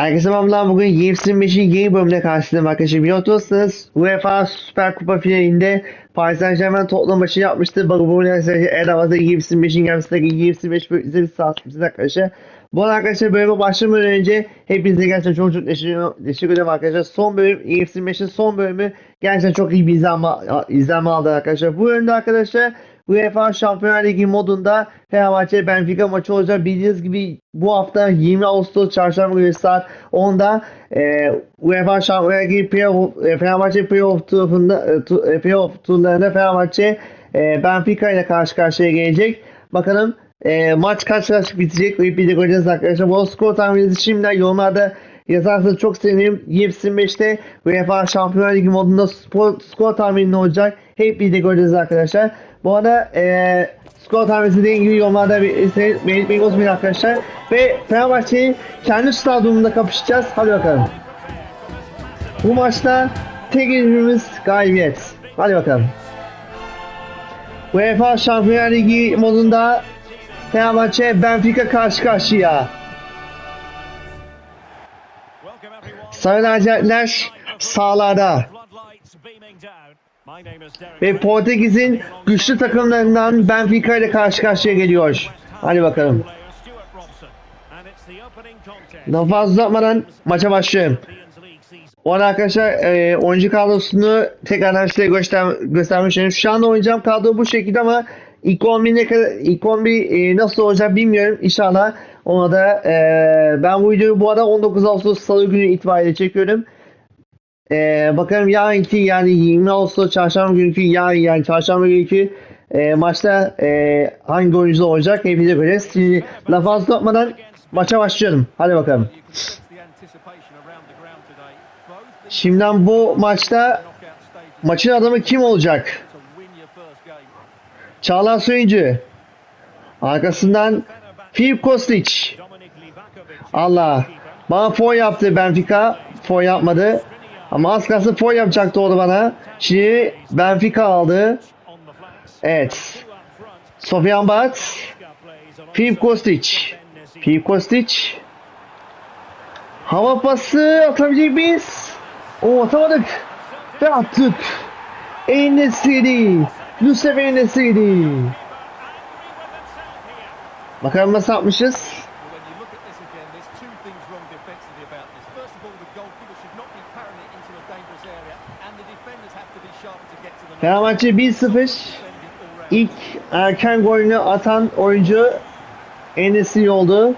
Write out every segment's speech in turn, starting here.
Herkese merhabalar. Bugün 25'in yeni bölümüne karşınızdayım arkadaşlar. Biliyorsunuz UEFA Süper Kupa finalinde Paris Saint Germain Tottenham maçı yapmıştı. Bakın en havada 25'in gelmesindeki 25 bölüm izlediğiniz sağlıklı arkadaşlar. Bu arada arkadaşlar bölüme başlamadan önce hepinize gerçekten çok çok teşekkür ederim arkadaşlar. Son bölüm 25'in son bölümü gerçekten çok iyi bir izlenme, izlenme aldı arkadaşlar. Bu bölümde arkadaşlar UEFA Şampiyonlar Ligi modunda Fenerbahçe Benfica maçı olacak. Bildiğiniz gibi bu hafta 20 Ağustos çarşamba günü saat 10'da e, UEFA Şampiyonlar Ligi playoff, e, Fenerbahçe playoff turunda e, e, playoff turlarında Fenerbahçe e, Benfica ile karşı karşıya gelecek. Bakalım e, maç kaç kaç bitecek bir de göreceğiz arkadaşlar. Bu skor tahmininizi şimdiden yorumlarda yazarsanız çok sevinirim. 25'te UEFA Şampiyonlar Ligi modunda spor, skor tahmini ne olacak? Hep bir de göreceğiz arkadaşlar. Bu arada e, skor tahminisi dediğim gibi yorumlarda belirtmeyi unutmayın arkadaşlar. Ve Fenerbahçe'yi kendi stadyumunda kapışacağız. Hadi bakalım. Bu maçta tek hedefimiz galibiyet. Hadi bakalım. UEFA Şampiyonlar Ligi modunda Fenerbahçe Benfica karşı karşıya. Sarı lacivertler sağlarda. Ve Portekiz'in güçlü takımlarından Benfica ile karşı karşıya geliyor. Hadi bakalım. Daha fazla uzatmadan maça başlıyorum. O arada arkadaşlar e, oyuncu kadrosunu tekrardan size göster göstermek istiyorum. Şu anda oynayacağım kadro bu şekilde ama ilk 11 ne kadar ilk 11 e, nasıl olacak bilmiyorum. İnşallah ona da e, ben bu videoyu bu arada 19 Ağustos Salı günü itibariyle çekiyorum. E, bakalım yarınki yani 20 Ağustos çarşamba günkü yarın yani çarşamba günkü e, maçta e, hangi oyuncu olacak hepinize göreceğiz. Şimdi lafı fazla tutmadan maça başlıyorum. Hadi bakalım. Şimdiden bu maçta maçın adamı kim olacak? Çağlar Söyüncü. Arkasından Filip Kostic. Allah. Bana foul yaptı Benfica. Foul yapmadı. Ama az kalsın foul yapacaktı orada bana. Şimdi Benfica aldı. Evet. Sofyan Bat. Filip Kostic. Filip Kostic. Hava pası atabilecek miyiz? O atamadık. Ve attık. Enesiri. Yusuf Enesiri. Bakalım nasıl yapmışız? Fenerbahçe 1-0. Defending all round. İlk erken golünü atan oyuncu Enesiri oldu.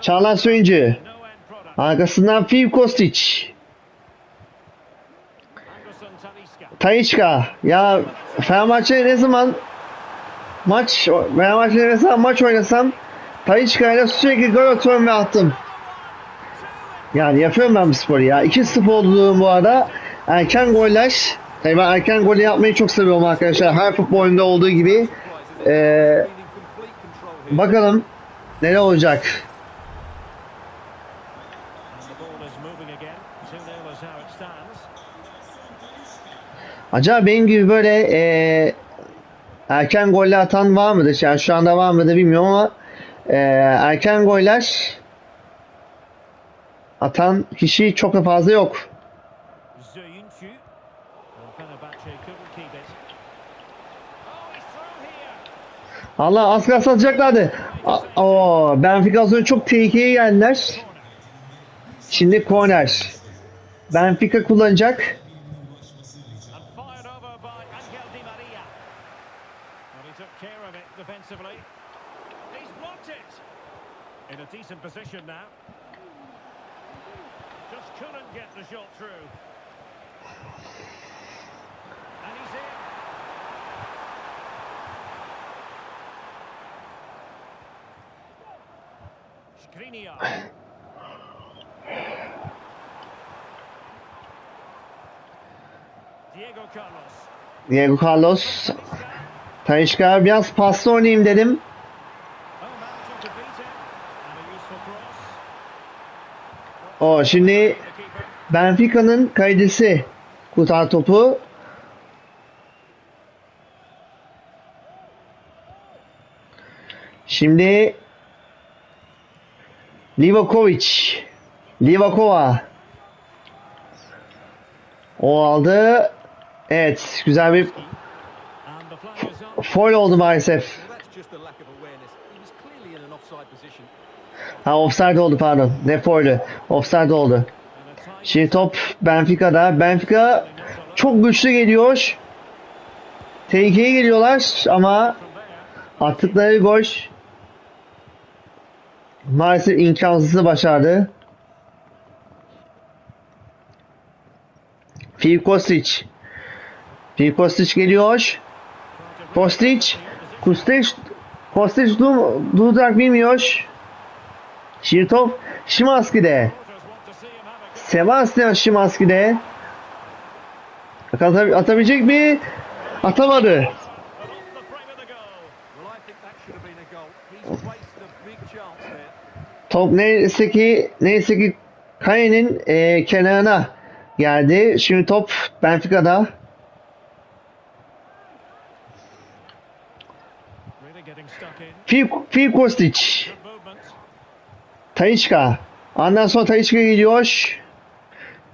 Çağlar Söyüncü. Arkasından Filip Kostic. Tayişka. Ya Fenerbahçe ne zaman maç Fenerbahçe ne zaman maç oynasam Tayişka ile sürekli gol atıyorum ve attım. Yani yapıyorum ben bu sporu ya. 2-0 oldu bu arada. Erken goller. Tabii ben erken golü yapmayı çok seviyorum arkadaşlar. Her futbol oyunda olduğu gibi. Ee, bakalım neler olacak. And the ball is moving again. 2-0 is how it stands. Acaba benim gibi böyle eee, erken golle atan var mıdır? Yani şu anda var mıdır bilmiyorum ama eee, erken goller atan kişi çok da fazla yok. Allah az kalsın atacaklardı. Oo, Benfica az önce çok tehlikeye geldiler. Şimdi korner. Benfica kullanacak. In a decent position now. Just couldn't get the shot through. And he's in. Skriniar. Diego Carlos. Diego Carlos. Tayişka biraz paslı oynayayım dedim. O şimdi Benfica'nın kalecisi kurtar topu. Şimdi Livakovic Livakova o aldı. Evet güzel bir foil oldu maalesef. Ha offside oldu pardon. Ne foul'ü? Offside oldu. Şimdi top Benfica'da. Benfica çok güçlü geliyor. Tehlikeye geliyorlar ama attıkları gol maalesef imkansızı başardı. Filip Kostic. Filip Kostic geliyor. Kostic. Kostic. Kostic durdurak bilmiyor. Şimdi top Şimanski'de. Supporters want to see him have a go. Sebastian Şimanski'de. Bakalım atabi- atabilecek mi? Atamadı. Top neyse ki neyse ki Kaye'nin e, kenarına geldi. Şimdi top Benfica'da. Filip Kostic. Tayişka. Ondan sonra Tayişka geliyor.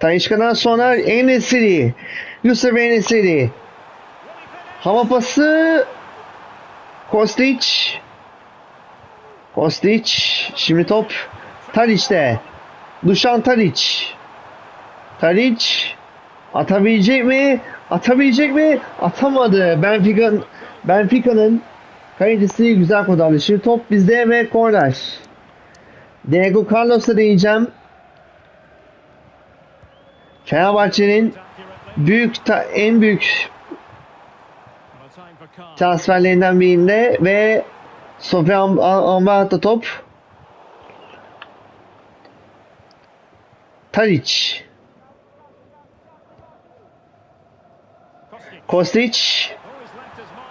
Tayişka'dan sonra Enesiri. Yusuf Enesiri. Hava pası. Kostic. Kostic. Şimdi top Tadic'te. Dušan Tadic. Tadic. Atabilecek mi? Atabilecek mi? Atamadı. Benfica'nın Benfica'nın kalitesi güzel kurtardı. Şimdi top bizde ve korner. Diego Carlos'a değineceğim. Fenerbahçe'nin büyük en büyük transferlerinden birinde ve Sofya Am- Am- Amrabat'ta top. Tadic, Kostic.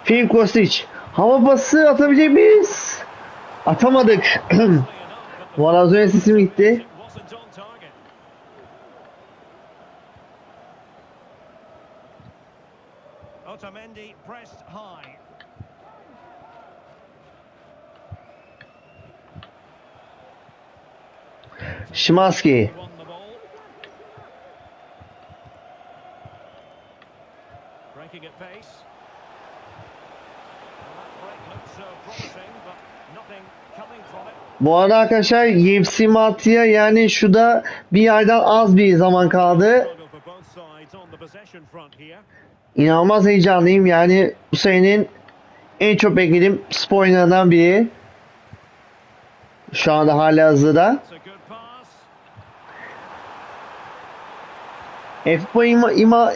Filip Kostic. Hava pası atabilecek miyiz? Atamadık. Arada az önce sesim gitti. Otamendi pressed high. Şimanski. Bu arada arkadaşlar UFC Matı'ya yani şu da bir aydan az bir zaman kaldı. İnanılmaz heyecanlıyım. Yani bu senenin en çok beklediğim spor oyunlarından biri. Şu anda hala hazırda. It's a good pass. F-Futbol ima,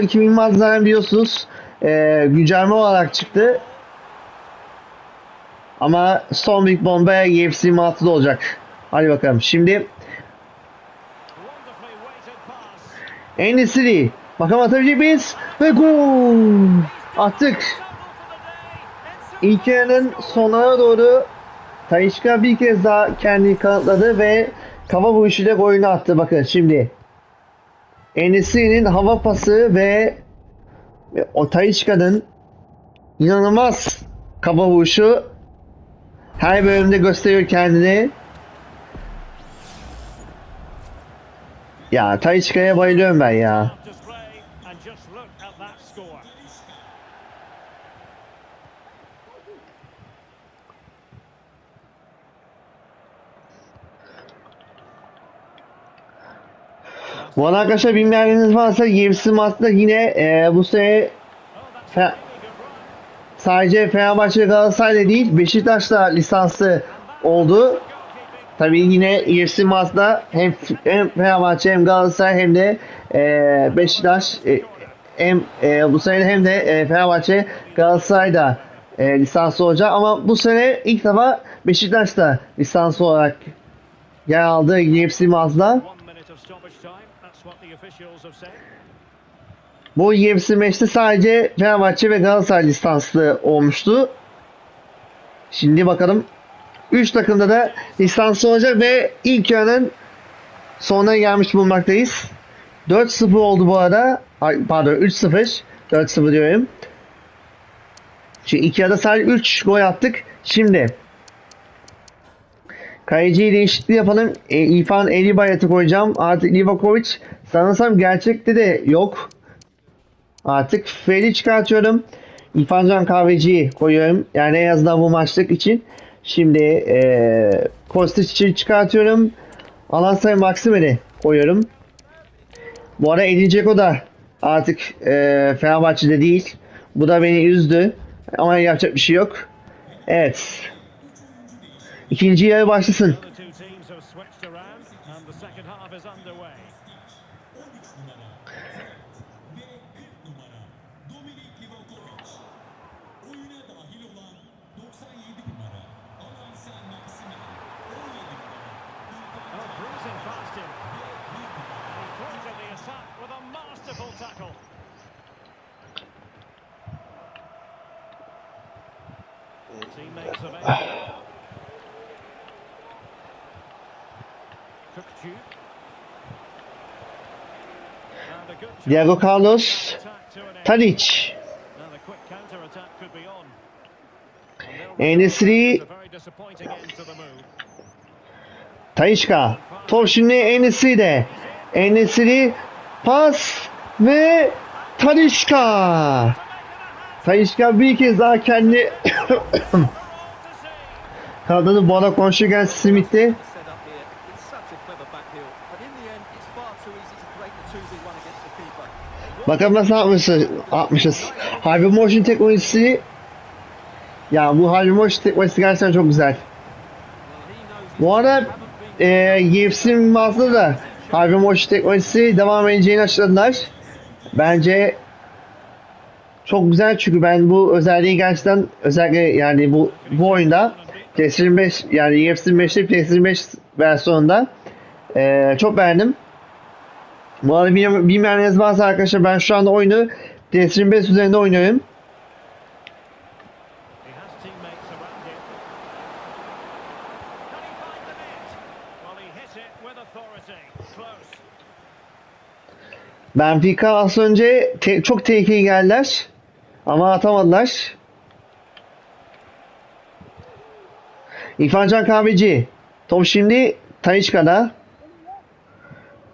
2026 zaten biliyorsunuz e, güncelleme olarak çıktı. Ama son büyük bomba UFC 26'da olacak. Hadi bakalım. Şimdi. Enesiri. Bakalım atabilecek miyiz? Ve gol! Attık. İlk yarının sonuna doğru Tayişka bir kez daha kendini kanıtladı ve kafa vuruşuyla golünü attı. Bakın şimdi. Enesiri'nin hava pası ve, ve o Tayişka'nın inanılmaz kafa vuruşu her bölümde gösteriyor kendini. Ya Tayişka'ya bayılıyorum ben ya. Bu arkadaşlar bilmeyenleriniz varsa UFC maçta yine e, bu sene. Sadece Fenerbahçe ve Galatasaray'da değil Beşiktaş'ta lisanslı oldu. Tabii yine UFC maçta hem, hem Fenerbahçe hem Galatasaray hem de e, Beşiktaş e, hem e, bu sene hem de e, Fenerbahçe Galatasaray'da e, lisanslı olacak ama bu sene ilk defa Beşiktaş'ta lisanslı olarak yer aldı UFC maçta. Bu UFC maçta sadece Fenerbahçe ve Galatasaray lisanslı olmuştu. Şimdi bakalım 3 takımda da lisanslı olacak ve ilk yarının sonuna gelmiş bulunmaktayız. 4-0 oldu bu arada. Ay, Pardon 3-0. 4-0 diyorum. Şimdi ilk yarıda sadece 3 gol attık. Şimdi Kaleciyi değişikliği yapalım. E, İrfan Elibayat'ı koyacağım. Artık Livakovic sanırsam gerçekte de yok. Artık Fred'i çıkartıyorum. İrfan Can Kahveci'yi koyuyorum. Yani en azından bu maçlık için. Şimdi e, Kostic'i çıkartıyorum. Alansay Maksimel'i koyuyorum. Bu arada Edin Dzeko da artık e, Fenerbahçe'de değil. Bu da beni üzdü. Ama yapacak bir şey yok. Evet. İkinci yarı başlasın. The two teams have switched around and the second half is underway. Oh, bruising past him. He thwarted the attack with a masterful tackle. Teammates available. Cookchu. And a good chance Diego Carlos, attack to an end. Tadic, Now the quick counter-attack could be on. En-Nesyri, It's a very disappointing end to the move. Tayişka. Top şimdi Enesiri'de. Enesiri pas ve Talişka. Talişka bir kez daha kendi kadını bana konuşurken Smith'te set up here. It's such a clever back heel, but in the end, it's far too easy to break the 2v1 against the keeper. Bakalım nasıl yapmışız. yapmışız. Harvey Motion teknolojisi ya bu Harvey Motion teknolojisi gerçekten çok güzel. Bu arada e, UFC mağazada da Harvey Motion teknolojisi devam edeceğini açıkladılar. Bence çok güzel çünkü ben bu özelliği gerçekten özellikle yani bu bu oyunda PlayStation 5 yani UFC 5'te PlayStation 5 versiyonunda e, çok beğendim. Bu arada bilmeyenleriniz varsa arkadaşlar ben şu anda oyunu PlayStation 5 üzerinde oynuyorum. Benfica az önce te- çok tehlikeli geldiler. Ama atamadılar. İrfan Can Kahveci. Top şimdi Tayişka'da.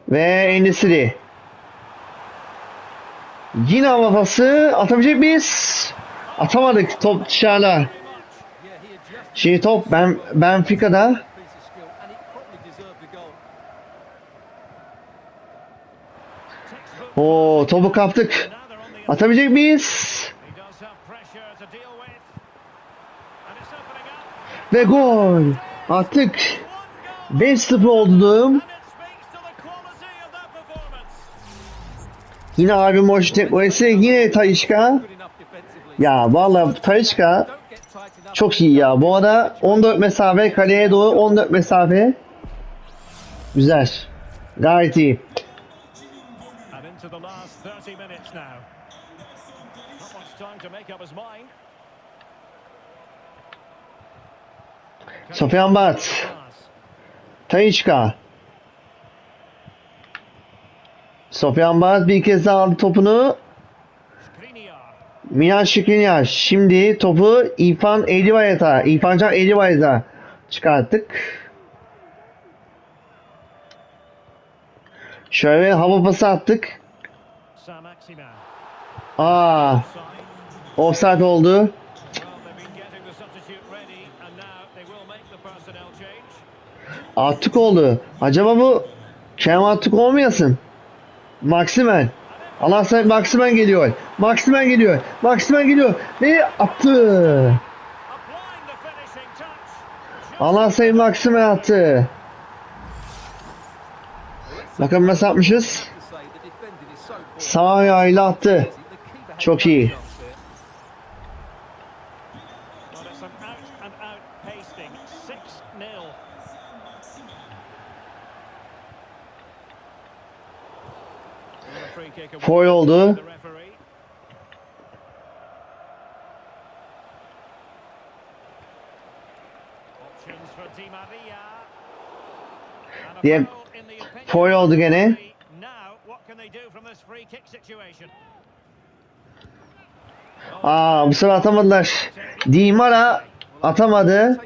Ve Enesiri. Yine hava pası. Atabilecek miyiz? Atamadık. Top dışarıda. Şimdi top ben Benfica'da. a piece of skill, and the quality of that performance. Yine abi Moş teknolojisi yine Talişka. Ya vallahi Talişka çok iyi ya. Bu arada 14 mesafe kaleye doğru 14 mesafe. Güzel. Gayet iyi. And into the last 30 minutes now. Not much time to make up his mind. Sofyan Bat. Pass. Talişka. Sofyan Bat bir kez daha aldı topunu. Milan Şikrinyar. Şimdi topu İrfan Elibayat'a, İrfan Can Elibayat'a çıkarttık. Şöyle hava pası attık. Aa, offside oldu. Attık oldu. Acaba bu Kerem Attık olmayasın? Maximen. Allah sen Maximen geliyor. Maximen geliyor. Maximen geliyor. Ve attı. Allah sen Maximen attı. Bakalım nasıl poor. Sağ ayağıyla attı. Çok iyi. chance there. Well, it's an out and out pasting. 6 0. Free kick away Foul oldu. the referee. Options for Di Maria. And a Diye- foul in the opinion Foul of oldu the gene. referee. Now, what can they do from this free kick situation? Aa bu sefer atamadılar. Dimara atamadı.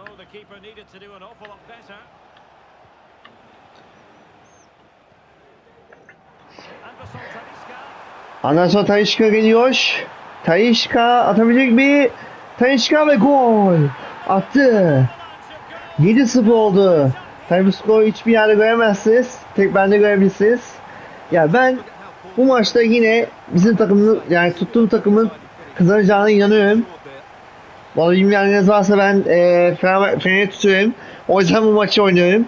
Oh, the keeper needed to do an awful lot better. Anderson Talişka geliyor. Talişka atabilecek mi? Talişka ve gol. Attı. 7-0 oldu. Tabii bu skoru hiçbir yerde göremezsiniz. Tek bende görebilirsiniz. Ya ben bu maçta yine bizim takımın yani tuttuğum takımın kazanacağına inanıyorum. Vallahi bilmeyenleriniz varsa ben e, Fener, Fener'i tutuyorum. O yüzden bu maçı oynuyorum.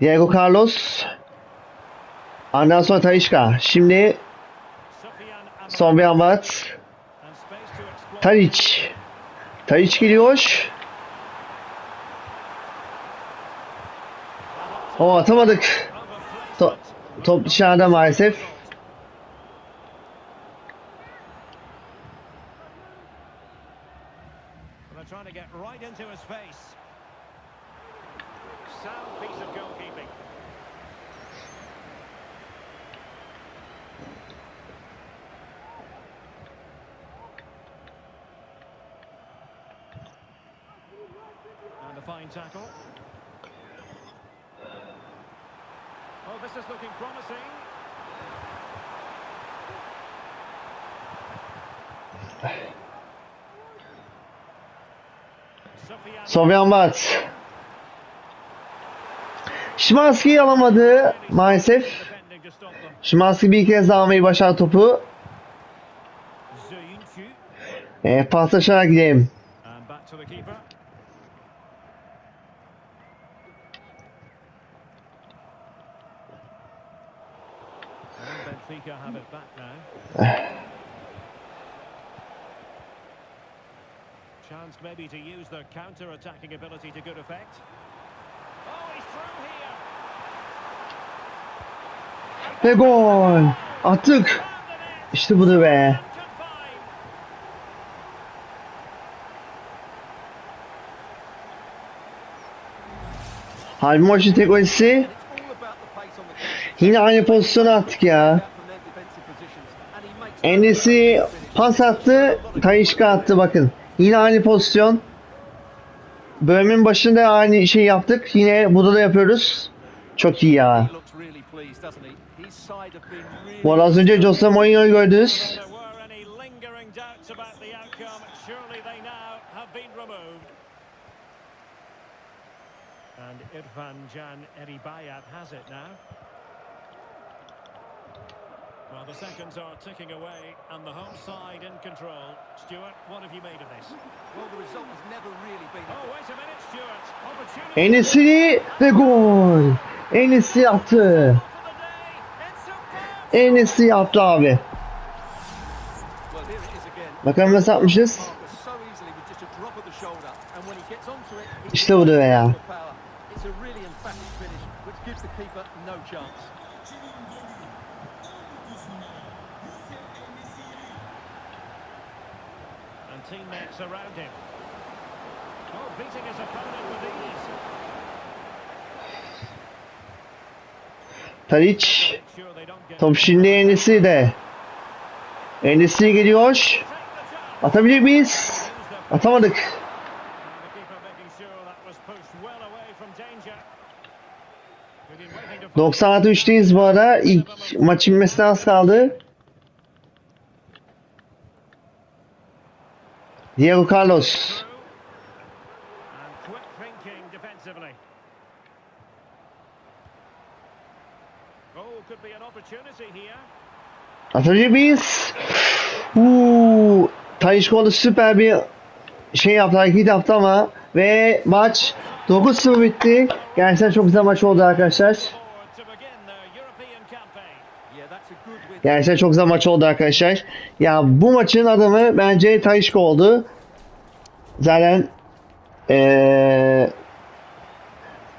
Diego Carlos. Ondan sonra Talişka. Şimdi son bir explore. Tadic. Tadic geliyor. O atamadık. To top dışarıda maalesef. They're trying to get right into his face. Sound piece of goalkeeping. And a fine tackle. Oh, this is looking promising. Bir Amrabat. Şimanski'yi alamadı maalesef. Şimanski bir kez daha almayı başardı topu. E, paslaşarak gidelim. And back to the keeper. And Benfica have it back now. Chance maybe to use their counter-attacking ability to good effect. Oh. Ve gol. Attık. İşte budur be. Halbuki maçın tek counter. Yine aynı pozisyona attık ya. Endisi pas attı. Talişka attı bakın. Yine aynı pozisyon. Bölümün başında aynı şey yaptık. Yine burada da yapıyoruz. Çok iyi ya. Bu arada az önce Jose Mourinho'yu gördünüz. And Irfan Can Eribayat has it now. Well, the seconds are ticking away, and the home side in control. Stuart, what have you made of this? Well, the result has never really been Oh, wait a minute, Stuart. Opportunity Enes'i ve gol. Enes'i attı. for the day. It's a Enes'i yaptı abi. Well, here it is again. Bakalım nasıl yapmışız. Marcus so easily with just a drop of the shoulder, and when he gets onto it, he İşte budur be ya. It's a really emphatic finish, which gives the keeper no chance. Around him. Oh, beating his opponent with ease. Get Top şimdi Enes'i de. Enes'i geliyor. Atabilecek miyiz? Atamadık. And the keeper making sure that was pushed well away from danger. We've been waiting to find 90 artı 3'teyiz bu arada. İlk maçın az kaldı. Diego Carlos. through. And quick thinking defensively. Oh, could be an opportunity here. Atabilecek miyiz? Uuu. Talişkoğlu süper bir şey yaptı, hareket yaptı ama ve maç 9-0 bitti. Gerçekten çok güzel maç oldu arkadaşlar. Gerçekten çok güzel maç oldu arkadaşlar. Ya bu maçın adamı bence Talişko oldu. Zaten eee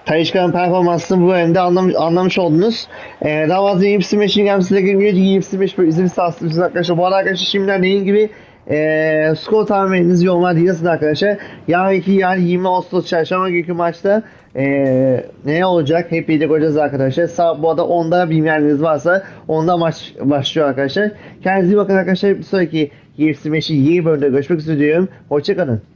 Talişka'nın performansını bu bölümde anlamış, anlamış oldunuz. Eee daha fazla 25 için gelmesine gibi 25 böyle izin sağlıyorsunuz arkadaşlar. Bu arkadaşlar şimdiden dediğim gibi Ee, skor tahmininizi yorumlar yazın arkadaşlar. Yarınki yani 20 Ağustos çarşamba günkü maçta ee, ne olacak hep birlikte göreceğiz arkadaşlar. Saat bu arada 10'da bilmeyenleriniz varsa 10'da maç başlıyor arkadaşlar. Kendinize iyi bakın arkadaşlar. Bir sonraki UFC 5'in yeni bölümde görüşmek üzere diyorum. Hoşçakalın.